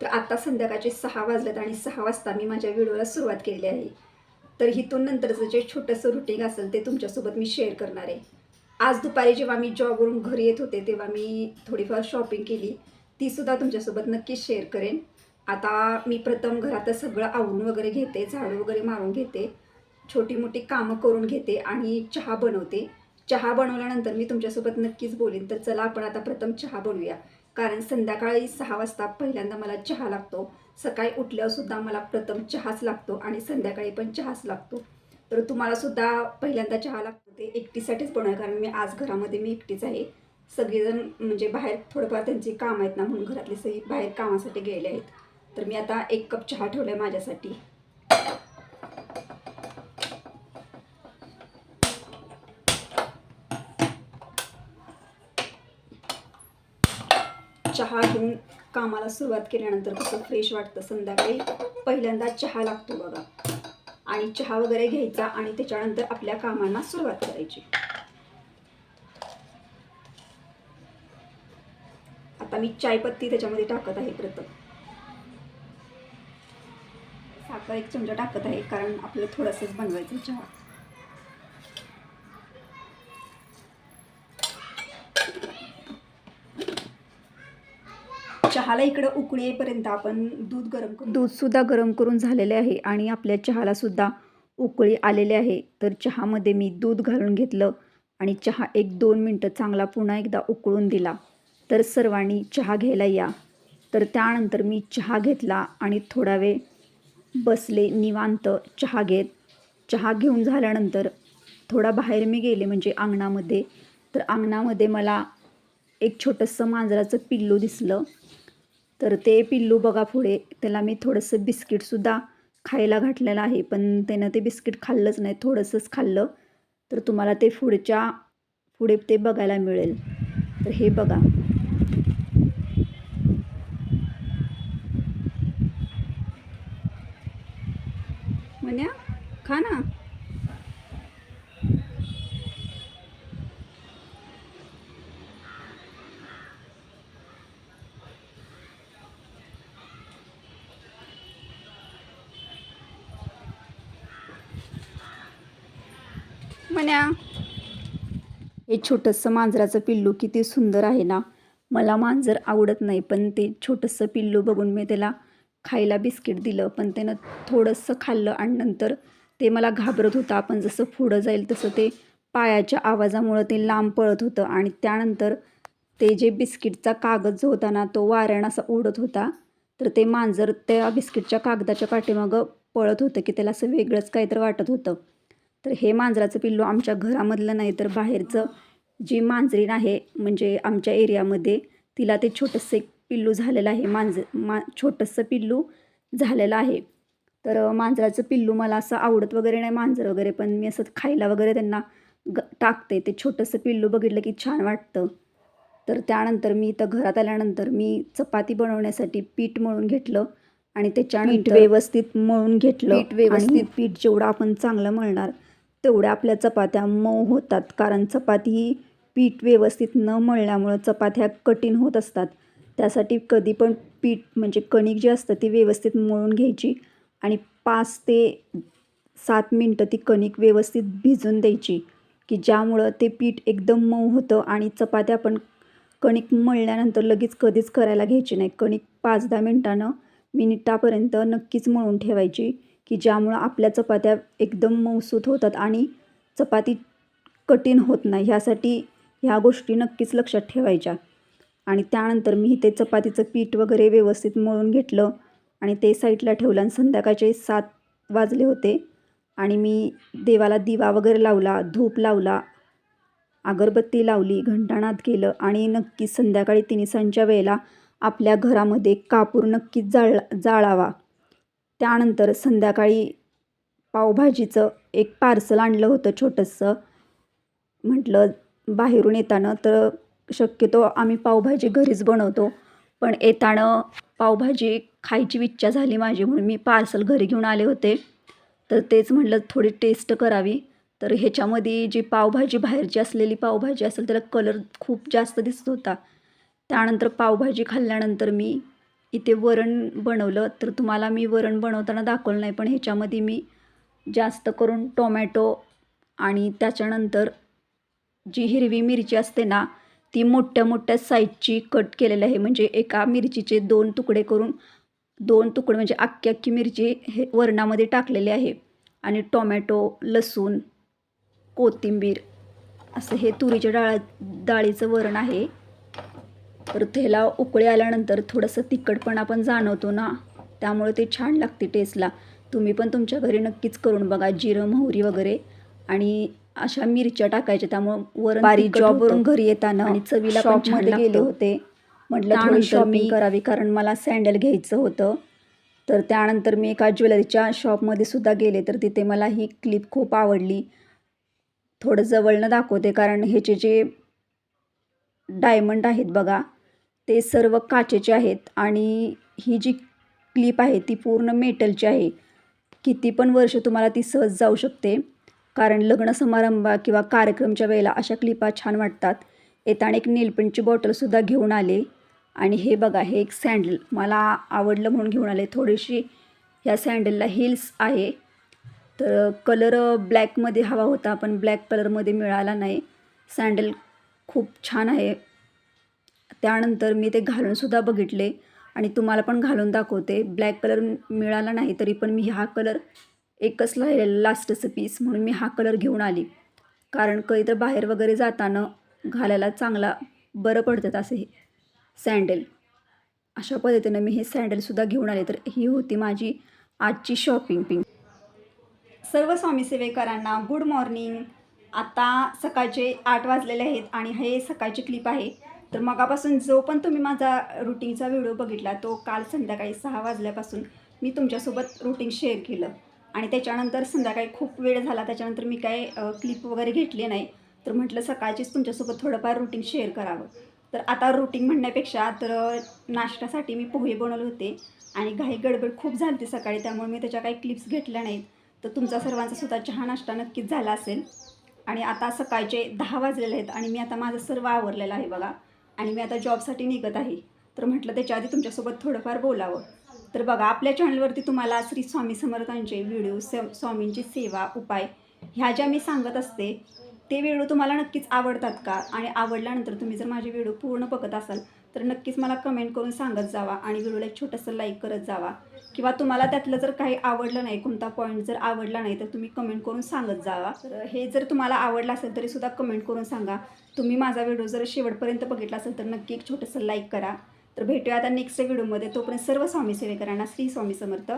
तर आता संध्याकाळचे सहा वाजलेत आणि सहा वाजता मी माझ्या व्हिडिओला सुरुवात केलेली आहे. तर इथून नंतरचं जे छोटंसं रुटीन असेल ते तुमच्यासोबत मी शेअर करणार आहे. आज दुपारी जेव्हा मी जॉबवरून घरी येत होते तेव्हा मी थोडीफार शॉपिंग केली. तीसुद्धा तुमच्यासोबत नक्कीच शेअर करेन. आता मी प्रथम घरात सगळं आवरून वगैरे घेते झाडू वगैरे मारून घेते छोटी मोठी कामं करून घेते आणि चहा बनवते. चहा बनवल्यानंतर मी तुमच्यासोबत नक्कीच बोलेन. तर चला आपण आता प्रथम चहा बनवूया. कारण संध्याकाळी सहा वाजता पहिल्यांदा मला चहा लागतो. सकाळी उठल्यावरसुद्धा मला प्रथम चहाच लागतो आणि संध्याकाळी पण चहाच लागतो. तर तुम्हालासुद्धा पहिल्यांदा चहा लागतो ते एकटीसाठीच बनवाय कारण मी आज घरामध्ये मी एकटीच आहे. सगळेजण म्हणजे बाहेर थोडंफार त्यांची कामं आहेत ना म्हणून घरातले सगळी बाहेर कामासाठी गेले आहेत. तर मी आता एक कप चहा ठेवला आहे माझ्यासाठी. चहा घेऊन कामाला सुरुवात केल्यानंतर कसं फ्रेश वाटतं संध्याकाळी पहिल्यांदा चहा लागतो बघा. आणि चहा वगैरे घ्यायचा आणि त्याच्यानंतर आपल्या कामांना सुरुवात करायची. आता मी चायपत्ती त्याच्यामध्ये टाकत आहे प्रथम. साखर एक चमचा टाकत आहे कारण आपलं थोडंसंच बनवायचं चहा. चहाला इकडं उकळी येईपर्यंत आपण दूध गरम करू. दूधसुद्धा गरम करून झालेले आहे आणि आपल्या चहालासुद्धा उकळी आलेले आहे. तर चहामध्ये मी दूध घालून घेतलं आणि चहा एक दोन मिनटं चांगला पुन्हा एकदा उकळून दिला. तर सर्वांनी चहा घ्यायला या. तर त्यानंतर मी चहा घेतला आणि थोडा वेळ बसले निवांत चहा घेत. चहा घेऊन झाल्यानंतर थोडा बाहेर मी गेले म्हणजे अंगणामध्ये. तर अंगणामध्ये मला एक छोटंसं मांजराचं पिल्लू दिसलं. तर ते पिल्लू बघा पुढे. त्याला मी थोडंसं बिस्किटसुद्धा खायला घातलेलं आहे पण त्यानं ते बिस्किट खाल्लंच नाही थोडंसंच खाल्लं. तर तुम्हाला ते पुढच्या पुढे ते बघायला मिळेल. तर हे बघा. म्हण्या खा ना. म्हण्या. हे छोटंसं मांजराचं पिल्लू किती सुंदर आहे ना. मला मांजर आवडत नाही पण ते छोटंसं पिल्लू बघून मी त्याला खायला बिस्किट दिलं पण त्यानं थोडंसं खाल्लं आणि नंतर ते मला घाबरत होतं. आपण जसं पुढं जाईल तसं ते पायाच्या आवाजामुळं ते लांब पळत होतं आणि त्यानंतर ते जे बिस्किटचा कागद जो होता ना तो वाऱ्यानं असा उडत होता. तर ते मांजर त्या बिस्किटच्या कागदाच्या पाठीमागं पळत होतं की त्याला असं वेगळंच काहीतरी वाटत होतं. तर हे मांजराचं पिल्लू आमच्या घरामधलं नाही तर बाहेरचं जी मांजरीण आहे म्हणजे आमच्या एरियामध्ये तिला ते छोटंसं एक पिल्लू झालेलं आहे मांज मा छोटंसं पिल्लू झालेलं आहे. तर मांजराचं पिल्लू मला असं आवडत वगैरे नाही मांजर वगैरे पण मी असं खायला वगैरे त्यांना ग टाकते. ते छोटंसं पिल्लू बघितलं की छान वाटतं. तर त्यानंतर मी इथं घरात आल्यानंतर मी चपाती बनवण्यासाठी पीठ मळून घेतलं आणि त्याच्यानंतर व्यवस्थित मळून घेतलं पीठ व्यवस्थित पीठ जेवढं आपण चांगलं मळणार तेवढ्या आपल्या चपात्या मऊ होतात. कारण चपाती ही पीठ व्यवस्थित न मळल्यामुळं चपात्या कठीण होत असतात. त्यासाठी कधी पण पीठ म्हणजे कणिक जी असतं ती व्यवस्थित मळून घ्यायची आणि पाच ते सात मिनटं ती कणिक व्यवस्थित भिजून द्यायची की ज्यामुळं ते पीठ एकदम मऊ होतं आणि चपात्या पण कणिक मळल्यानंतर लगेच कधीच करायला घ्यायची नाही. कणिक पाच दहा मिनटानं मिनिटापर्यंत नक्कीच मळून ठेवायची. की ज्यामुळं आपल्या चपात्या एकदम मऊसूत होतात आणि चपाती कठीण होत नाही. ह्यासाठी ह्या गोष्टी नक्कीच लक्षात ठेवायच्या. आणि त्यानंतर मी इथे चपातीचं पीठ वगैरे व्यवस्थित मळून घेतलं आणि ते साईडला ठेवलं आणि संध्याकाळचे सात वाजले होते. आणि मी देवाला दिवा वगैरे लावला धूप लावला अगरबत्ती लावली घंटानाद केलं आणि नक्कीच संध्याकाळी तिनिसांच्या वेळेला आपल्या घरामध्ये कापूर नक्कीच जाळ जाळावा. त्यानंतर संध्याकाळी पावभाजीचं एक पार्सल आणलं होतं छोटंसं. म्हटलं बाहेरून येताना तर शक्यतो आम्ही पावभाजी घरीच बनवतो. पण येताना पावभाजी खायची इच्छा झाली माझी म्हणून मी पार्सल घरी घेऊन आले होते. तर तेच म्हटलं थोडी टेस्ट करावी. तर ह्याच्यामध्ये जी पावभाजी बाहेरची असलेली पावभाजी असेल त्याला कलर खूप जास्त दिसत होता. त्यानंतर पावभाजी खाल्ल्यानंतर मी इथे वरण बनवलं तर तुम्हाला मी वरण बनवताना दाखवलं नाही पण ह्याच्यामध्ये मी जास्त करून टोमॅटो आणि त्याच्यानंतर जी हिरवी मिरची असते ना ती मोठ्या मोठ्या साईजची कट केलेली आहे. म्हणजे एका मिरचीचे दोन तुकडे करून दोन तुकडे म्हणजे अख्खी अख्खी मिरची हे वरणामध्ये टाकलेली आहे. आणि टोमॅटो लसूण कोथिंबीर असं हे तुरीच्या डाळ डाळीचं वरण आहे. तर त्याला उकळी आल्यानंतर थोडंसं तिखटपणा पण जाणवतो ना. त्यामुळे ते छान लागते टेस्टला तुम्ही पण तुमच्या घरी नक्कीच करून बघा जिरं मोहरी वगैरे. आणि अशा मिरच्या टाकायच्या त्यामुळं वरण बारीक जॉबवरून. घरी येताना आणि चवीला पण छान शॉपमध्ये गेले. होते. म्हटलं थोडी शॉपिंग करावी कारण मला सँडल घ्यायचं होतं. तर त्यानंतर मी एका ज्वेलरीच्या शॉपमध्ये सुद्धा गेले तर तिथे मला ही क्लिप खूप आवडली. थोडं जवळनं दाखवते कारण ह्याचे जे डायमंड आहेत बघा ते सर्व काचेचे आहेत आणि ही जी क्लिप आहे ती पूर्ण मेटलची आहे. किती पण वर्ष तुम्हाला ती सहज जाऊ शकते. कारण लग्न समारंभ किंवा कार्यक्रमच्या वेळेला अशा क्लिपा छान वाटतात. येताना एक नेलपेंटची बॉटलसुद्धा घेऊन आले. आणि हे बघा हे एक सँडल मला आवडलं म्हणून घेऊन आले. थोडीशी ह्या सँडलला हिल्स आहे. तर कलर ब्लॅकमध्ये हवा होता पण ब्लॅक कलरमध्ये मिळाला नाही. सँडल खूप छान आहे. त्यानंतर मी ते घालूनसुद्धा बघितले आणि तुम्हाला पण घालून दाखवते. ब्लॅक कलर मिळाला नाही तरी पण मी हा कलर एकच राहिलेलं लास्टचं पीस म्हणून मी हा कलर घेऊन आली. कारण कधी तर बाहेर वगैरे जाताना घालायला चांगला बरं पडतात असे हे सँडल अशा पद्धतीनं मी हे सँडलसुद्धा घेऊन आले. तर ही होती माझी आजची शॉपिंग पिंग सर्व स्वामी सेवेकरांना गुड मॉर्निंग आता सकाळचे आठ वाजलेले आहेत आणि हे सकाळची क्लिप आहे. तर मगापासून जो पण तुम्ही माझा रुटीनचा व्हिडिओ बघितला तो काल संध्याकाळी सहा वाजल्यापासून मी तुमच्यासोबत रुटीन शेअर केलं. आणि त्याच्यानंतर संध्याकाळी खूप वेळ झाला त्याच्यानंतर मी काय क्लिप वगैरे घेतली नाही. तर म्हटलं सकाळचीच तुमच्यासोबत थोडंफार रुटीन शेअर करावं. तर आता रुटीन म्हणण्यापेक्षा तर नाश्त्यासाठी मी पोहे बनवले होते. आणि घाई गडबड खूप झाली होती सकाळी त्यामुळे मी त्याच्या काही क्लिप्स घेतल्या नाहीत. तर तुमचा सर्वांचा सुद्धा चहा नाश्ता नक्कीच झाला असेल. आणि आता सकाळचे दहा वाजलेले आहेत आणि मी आता माझं सर्व आवरलेलं आहे बघा. आणि मी आता जॉबसाठी निघत आहे. तर म्हटलं त्याच्या आधी तुमच्यासोबत थोडंफार बोलावं. तर बघा आपल्या चॅनलवरती तुम्हाला श्री स्वामी समर्थांचे व्हिडिओ स स्वामींची सेवा उपाय ह्या ज्या मी सांगत असते ते व्हिडिओ तुम्हाला नक्कीच आवडतात का? आणि आवडल्यानंतर तुम्ही जर माझे व्हिडिओ पूर्ण बघत असाल तर नक्कीच मला कमेंट करून सांगत जावा आणि व्हिडिओला एक छोटंसं लाईक करत जावा. किंवा तुम्हाला त्यातलं जर काही आवडलं नाही कोणता पॉईंट जर आवडला नाही तर तुम्ही कमेंट करून सांगत जावा. तर हे जर तुम्हाला आवडलं असेल तरीसुद्धा कमेंट करून सांगा. तुम्ही माझा व्हिडिओ जर शेवटपर्यंत बघितला असेल तर नक्की एक छोटंसं लाईक करा. तर भेटूया आता नेक्स्ट व्हिडिओमध्ये तोपर्यंत सर्व स्वामी सेवेकरांना श्री स्वामी समर्थ.